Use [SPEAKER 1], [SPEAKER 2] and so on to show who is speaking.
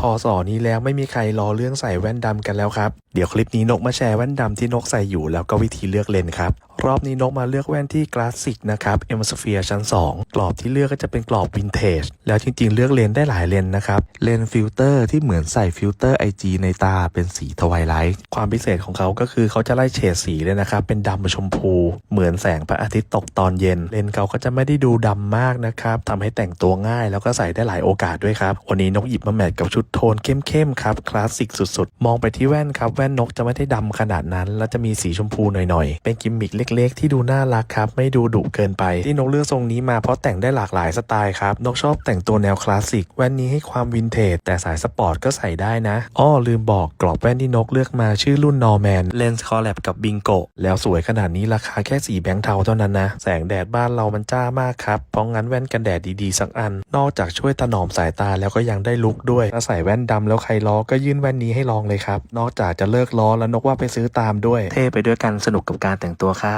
[SPEAKER 1] พอสอนี้แล้วไม่มีใครรอเรื่องใส่แว่นดำกันแล้วครับ เดี๋ยวคลิปนี้นกมาแชร์แว่นดำที่นกใส่อยู่แล้วก็วิธีเลือกเลนครับ รอบนี้นกมาเลือกแว่นที่คลาสสิกนะครับ M Sphere ชั้น 2 กรอบที่เลือกก็จะเป็นกรอบวินเทจ แล้วจริงๆ เลือกเลนได้หลายเลนนะครับ เลนฟิลเตอร์ที่เหมือนใส่ฟิลเตอร์ IG ในตาเป็นสีทวายไลท์ ความพิเศษของเขาก็คือเขาจะไล่เฉดสีเลยนะครับ เป็นดำชมพู เหมือนแสงพระอาทิตย์ตกตอนเย็น เลนเขาก็จะไม่ได้ดูดำมากนะครับทำให้แต่งตัวง่ายแล้วก็ใส่ได้หลายโอกาสด้วยครับ วันนี้นกหยิบมาแมทกับชุดโทนเข้มๆครับคลาสสิกสุดๆ มองไปที่แว่นครับแว่นนกจะไม่ได้ดำขนาดนั้น แล้วจะมีสีชมพูหน่อยๆ เป็นกิมมิคเล็กๆ ที่ดูน่ารักครับไม่ดูดุเกินไป ที่นกเลือกทรงนี้มาเพราะแต่งได้หลากหลายสไตล์ครับนกชอบแต่งตัวแนวคลาสสิกแว่นนี้ให้ความวินเทจแต่สายสปอร์ตก็ใส่ได้นะอ้อลืมบอกกรอบแว่นที่นกเลือกมาชื่อรุ่นนอร์แมนเลนส์คอลแลบกับบิงโกแล้วสวยขนาดนี้ราคาแค่สีแบงค์เทาเท่านั้นนะแสงแดดบ้านเรามันจ้ามากครับเพราะงั้นแว่นกันแดดดีๆสักอัน นอกจากช่วยถนอมสายตาแล้วก็ยังได้ลุคด้วยถ้าใส่แว่นดำแล้วใครล้อก็ยื่นแว่นนี้ให้ลองเลยครับนอกจากจะเลิกล้อแล้วนกว่าไปซื้อตามด้วย เท่ไปด้วยกันสนุกกับการแต่งตัวครับ